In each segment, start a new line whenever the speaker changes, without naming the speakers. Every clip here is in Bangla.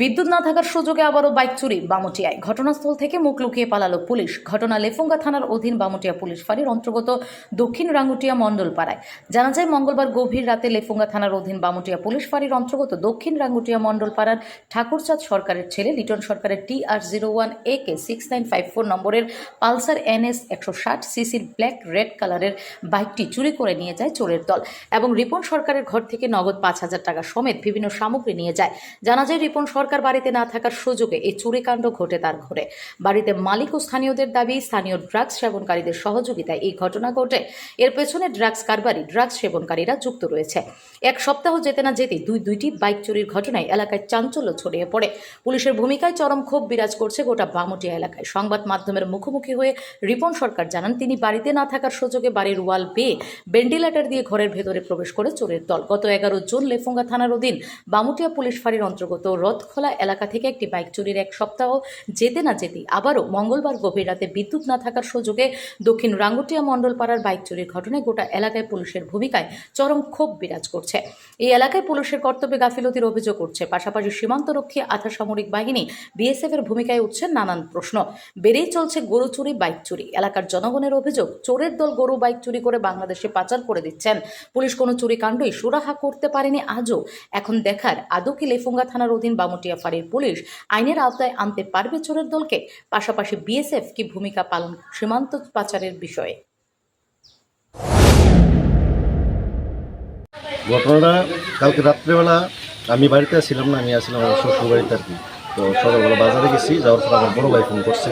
বিদ্যুৎ না থাকার সুযোগে আবারও বাইক চুরি বামুটিয়ায়। ঘটনাস্থল থেকে মুখ লুকিয়ে পালালো পুলিশ। ঘটনা লেফুঙ্গা থানার অধীন বামুটিয়া পুলিশ ফাঁড়ির অন্তর্গত দক্ষিণ রাঙ্গুটিয়া মণ্ডলপাড়ায়। জানা যায়, মঙ্গলবার গভীর রাতে লেফুঙ্গা থানার অধীন বামুটিয়া পুলিশ ফাঁড়ির অন্তর্গত দক্ষিণ রাঙ্গুটিয়া মণ্ডলপাড়ার ঠাকুরচাঁদ সরকারের ছেলে, লিটন সরকারের T R zero one A K six nine five four নম্বরের পালসার এনএস একশো ষাট সিসির ব্ল্যাক রেড কালারের বাইকটি চুরি করে নিয়ে যায় চোরের দল এবং রিপন সরকারের ঘর থেকে নগদ পাঁচ হাজার টাকা সমেত বিভিন্ন সামগ্রী নিয়ে যায়। জানা যায়, রিপন সরকার বাড়িতে না থাকার সুযোগে এই চুরিকাণ্ড ঘটে তার ঘরে। বাড়িতে মালিক ও স্থানীয়দের দাবি, স্থানীয় ড্রাগস সেবনকারীদের সহযোগিতায় এই ঘটনা ঘটে। এর পেছনে ড্রাগস কারবারি, ড্রাগস সেবনকারীরা যুক্ত রয়েছে। এক সপ্তাহ যেতে না যেতে দুই দুইটি বাইক চুরির ঘটনায় এলাকায় চাঞ্চল্য ছড়িয়ে পড়ে। পুলিশের ভূমিকায় চরম ক্ষোভ বিরাজ করছে গোটা বামুটিয়া এলাকায়। সংবাদ মাধ্যমের মুখোমুখি হয়ে রিপন সরকার জানান, তিনি বাড়িতে না থাকার সুযোগে বাড়ির ওয়াল বেয়ে ভেন্টিলেটর দিয়ে ঘরের ভেতরে প্রবেশ করে চোরের দল। গত এগারো জুন লেফুঙ্গা থানার অধীন বামুটিয়া পুলিশ ফাঁড়ির অন্তর্গত রথখোলা এলাকা থেকে একটি বাইক চুরির এক সপ্তাহ যেতে না যেতেই আবারও মঙ্গলবার গভীর রাতে বিদ্যুৎ না থাকার সুযোগে দক্ষিণ রাঙ্গুটিয়া মণ্ডলপাড়ার বাইক চুরির ঘটনায় গোটা এলাকায় পুলিশের ভূমিকায় চরম ক্ষোভ বিরাজ করছে। এই এলাকায় পুলিশের কর্তব্যে গাফিলতির অভিযোগ উঠছে। পাশাপাশি সীমান্তরক্ষী আধা সামরিক বাহিনী বিএসএফ এর ভূমিকায় উঠছে নানান প্রশ্ন। বেড়েই চলছে গরু চুরি, বাইক চুরি। এলাকার জনগণের অভিযোগ, চোরের দল গরু, বাইক চুরি করে বাংলাদেশে পাচার করে দিচ্ছেন। পুলিশ কোনো চুরি কাণ্ডই সুরাহা করতে পারেনি আজও। এখন দেখার আদৌ কি লেফুঙ্গা থানার অধীন বামুটিয়া ফাঁড়ির পুলিশ আইনের আওতায় আনতে পারবে চোরের দলকে, পাশাপাশি বিএসএফ কি ভূমিকা পালন সীমান্ত পাচারের বিষয়ে?
ঘটনাটা কালকে রাত্রেবেলা আমি বাড়িতে ছিলাম না, আমি আসছিলাম আমার শ্বশুর বাড়িতে আর কি। তো সকালবেলা বাজারে গেছি, যাওয়ার পর আমার বড় ভাই ফোন করছে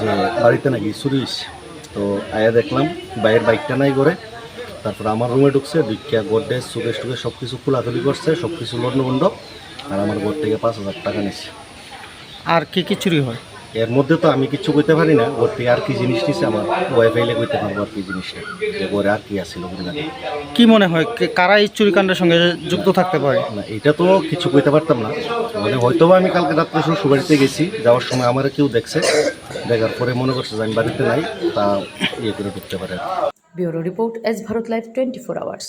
যে বাড়িতে নাকি হইছে। তো আয়া দেখলাম বাইরের বাইকটা নাই করে তারপর আমার রুমে ঢুকছে ভিক্ষা গোড্রেজ সুকেশ টুকেশ সব কিছু খোলাখুলি করছে সব কিছু লন্ডভন্ড আর আমার ঘর থেকে পাঁচ হাজার টাকা নিচ্ছে
আর কি কি চুরি হয়?
এর মধ্যে তো আমি কিছু কইতে পারি না ঘর থেকে আর কি জিনিস নিছে আমার ওয়াইফাইলে কইতে পারব আর কি জিনিসটা যে ঘরে আর কি আছিল ওগুলো
কি মনে হয় কারা এই চুরিকাণ্ডের সঙ্গে যুক্ত থাকতে পারে?
না এটা তো কিছু কইতে পারতাম না। মানে হয়তো বা আমি কালকে রাত্রে শ্বশুর বাড়িতে গেছি যাওয়ার সময় আমার কেউ দেখছে দেখার পরে মনে করছে যে আমি বাড়িতে নাই তা ইয়ে করে ঢুকতে পারে
bureau report S Bharat live twenty four hours.